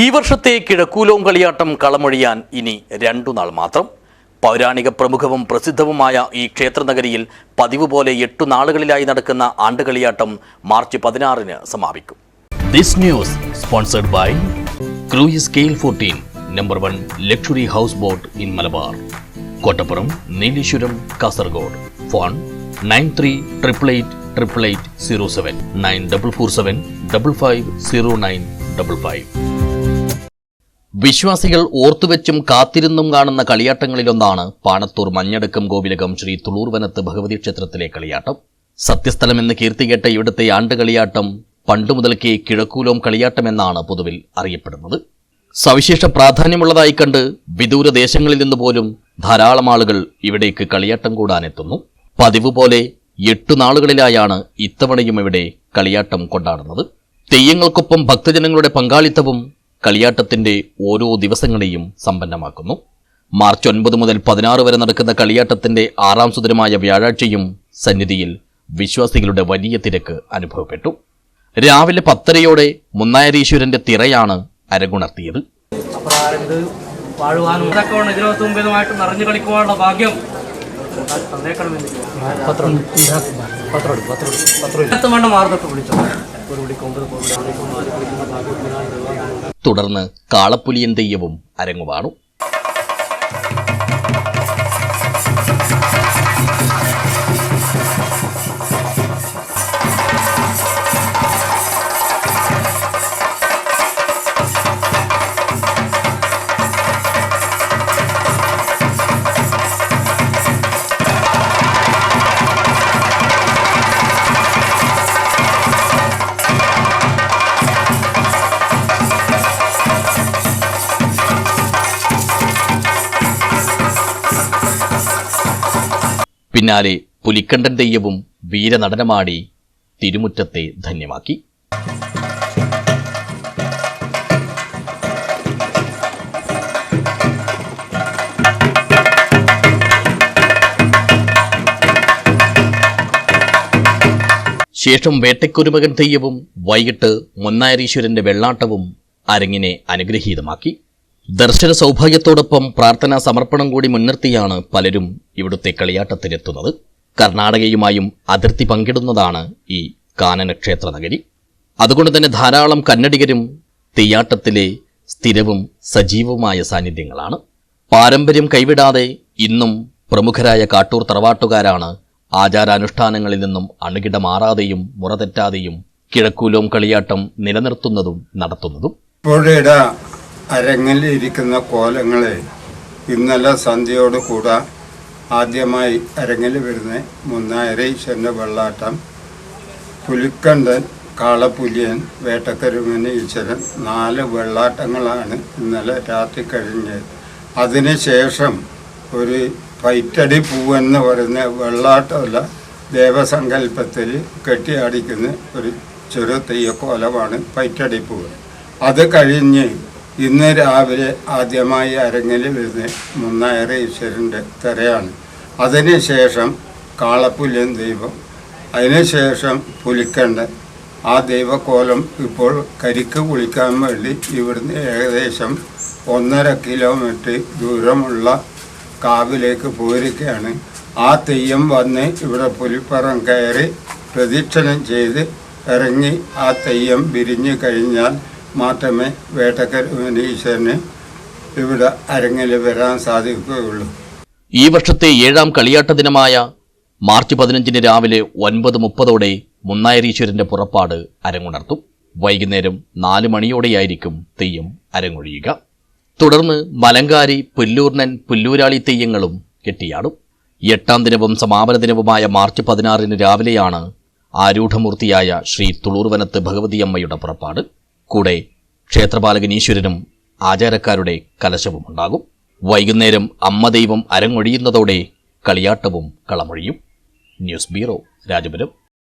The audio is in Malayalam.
ഈ വർഷത്തെ കിഴക്കൂലോം കളിയാട്ടം കളമൊഴിയാൻ ഇനി രണ്ടു നാൾ മാത്രം. പൗരാണിക പ്രമുഖവും പ്രസിദ്ധവുമായ ഈ ക്ഷേത്രനഗരിയിൽ പതിവ് പോലെ എട്ടു നാളുകളിലായി നടക്കുന്ന ആണ്ടുകളിയാട്ടം മാർച്ച് പതിനാറിന് സമാപിക്കും. This news sponsored by cruise scale fourteen number one luxury house boat in Malabar Kottappuram Neeleswaram Kasaragod. Phone nine three triple eight triple eight zero seven nine double four seven double five zero nine double five വിശ്വാസികൾ ഓർത്തുവെച്ചും കാത്തിരുന്നും കാണുന്ന കളിയാട്ടങ്ങളിലൊന്നാണ് പാണത്തൂർ മഞ്ഞടക്കം ഗോപിലകം ശ്രീ തുളൂർവനത്ത് ഭഗവതി ക്ഷേത്രത്തിലെ കളിയാട്ടം. സത്യസ്ഥലം സത്യസ്ഥലമെന്ന് കീർത്തികേട്ട ഇവിടുത്തെ ആണ്ടുകളിയാട്ടം പണ്ടു മുതൽക്കേ കിഴക്കൂലോം കളിയാട്ടം എന്നാണ് പൊതുവിൽ അറിയപ്പെടുന്നത്. സവിശേഷ പ്രാധാന്യമുള്ളതായി കണ്ട് വിദൂര ദേശങ്ങളിൽ നിന്ന് പോലും ധാരാളം ആളുകൾ ഇവിടേക്ക് കളിയാട്ടം കൂടാനെത്തുന്നു. പതിവ് പോലെ എട്ടു നാളുകളിലായാണ് ഇത്തവണയും ഇവിടെ കളിയാട്ടം കൊണ്ടാടുന്നത്. തെയ്യങ്ങൾക്കൊപ്പം ഭക്തജനങ്ങളുടെ പങ്കാളിത്തവും കളിയാട്ടത്തിന്റെ ഓരോ ദിവസങ്ങളെയും സമ്പന്നമാക്കുന്നു. മാർച്ച് ഒൻപത് മുതൽ പതിനാറ് വരെ നടക്കുന്ന കളിയാട്ടത്തിന്റെ ആറാം സുദിനമായ വ്യാഴാഴ്ചയും സന്നിധിയിൽ വിശ്വാസികളുടെ വലിയ തിരക്ക് അനുഭവപ്പെട്ടു. രാവിലെ പത്തരയോടെ മുന്നായരീശ്വരന്റെ തിറയാണ് കളിക്കുവാനുള്ള ഭാഗ്യം. തുടർന്ന് കാളപ്പുലിയൻ തെയ്യവും അരങ്ങുവാണു. പിന്നാലെ പുലിക്കണ്ടൻ തെയ്യവും വീരനടനമാടി തിരുമുറ്റത്തെ ധന്യമാക്കി. ശേഷം വേട്ടക്കുരുമകൻ തെയ്യവും വൈകിട്ട് മുന്നായരീശ്വരന്റെ വെള്ളാട്ടവും അരങ്ങിനെ അനുഗ്രഹീതമാക്കി. ദർശന സൗഭാഗ്യത്തോടൊപ്പം പ്രാർത്ഥനാ സമർപ്പണം കൂടി മുൻനിർത്തിയാണ് പലരും ഇവിടുത്തെ കളിയാട്ടത്തിനെത്തുന്നത് കർണാടകയുമായും അതിർത്തി പങ്കിടുന്നതാണ് ഈ കാനനക്ഷേത്ര നഗരി. അതുകൊണ്ട് തന്നെ ധാരാളം കന്നഡികരും തെയ്യാട്ടത്തിലെ സ്ഥിരവും സജീവവുമായ സാന്നിധ്യങ്ങളാണ്. പാരമ്പര്യം കൈവിടാതെ ഇന്നും പ്രമുഖരായ കാട്ടൂർ തറവാട്ടുകാരാണ് ആചാരാനുഷ്ഠാനങ്ങളിൽ നിന്നും അണുകിട മാറാതെയും മുറതെറ്റാതെയും കിഴക്കൂലോം കളിയാട്ടം നിലനിർത്തുന്നതും നടത്തുന്നതും. ഇരിക്കുന്ന കോലങ്ങളെ ഇന്നലെ സന്ധ്യയോട് കൂടാ ആദ്യമായി അരങ്ങിൽ വരുന്ന മുന്നായരീശ്വരന്റെ വെള്ളാട്ടം പുലിക്കണ്ടൻ കാളപ്പുലിയൻ വേട്ടക്കരുമന ഈശ്വരൻ നാല് വെള്ളാട്ടങ്ങളാണ് ഇന്നലെ രാത്രി കഴിഞ്ഞത്. അതിനുശേഷം ഒരു പൈറ്റടി പൂവെന്ന് പറയുന്ന വെള്ളാട്ടമല്ല ദേവസങ്കല്പത്തിൽ കെട്ടിയാടിക്കുന്ന ഒരു ചെറു തെയ്യക്കോലമാണ് പൈറ്റടി പൂവ്. അത് കഴിഞ്ഞ് ഇന്ന് രാവിലെ ആദ്യമായി അരങ്ങിൽ വരുന്ന മുന്നായറ ഈശ്വരന്റെ തെരയാണ്. അതിനുശേഷം കാളപ്പുല്യൻ ദൈവം. അതിനുശേഷം പുലിക്കണ്ട് ആ ദൈവക്കോലം ഇപ്പോൾ കരിക്ക് കുളിക്കാൻ വേണ്ടി ഇവിടുന്ന് ഏകദേശം ഒന്നര കിലോമീറ്റർ ദൂരമുള്ള കാവിലേക്ക് പോയിരിക്കുകയാണ് ആ തെയ്യം വന്ന് ഇവിടെ പുലിപ്പറം കയറി പ്രദക്ഷിണം ചെയ്ത് ഇറങ്ങി ആ തെയ്യം വിരിഞ്ഞു കഴിഞ്ഞാൽ മാത്രമേ വേട്ടക്കരീശ്വരന് ഇവിടെ അരങ്ങിൽ വരാൻ സാധിക്കുകയുള്ളൂ. ഈ വർഷത്തെ ഏഴാം കളിയാട്ട ദിനമായ മാർച്ച് പതിനഞ്ചിന് രാവിലെ ഒൻപത് മുപ്പതോടെ മുന്നായരീശ്വരന്റെ പുറപ്പാട് അരങ്ങുണർത്തും. വൈകുന്നേരം നാല് മണിയോടെയായിരിക്കും തെയ്യം അരങ്ങൊഴിയുക. തുടർന്ന് മലങ്കാരി പുല്ലൂർണൻ പുല്ലൂരാളി തെയ്യങ്ങളും കെട്ടിയാടും. എട്ടാം ദിനവും സമാപന ദിനവുമായ മാർച്ച് പതിനാറിന് രാവിലെയാണ് ആരൂഢമൂർത്തിയായ ശ്രീ തുളൂർവനത്ത് ഭഗവതിയമ്മയുടെ പുറപ്പാട്. കൂടെ ക്ഷേത്രപാലകൻ ഈശ്വരനും ആചാരക്കാരുടെ കലശവും ഉണ്ടാകും വൈകുന്നേരം അമ്മദൈവം അരങ്ങൊഴിയുന്നതോടെ കളിയാട്ടവും കളമൊഴിയും. News bureau Rajapuram.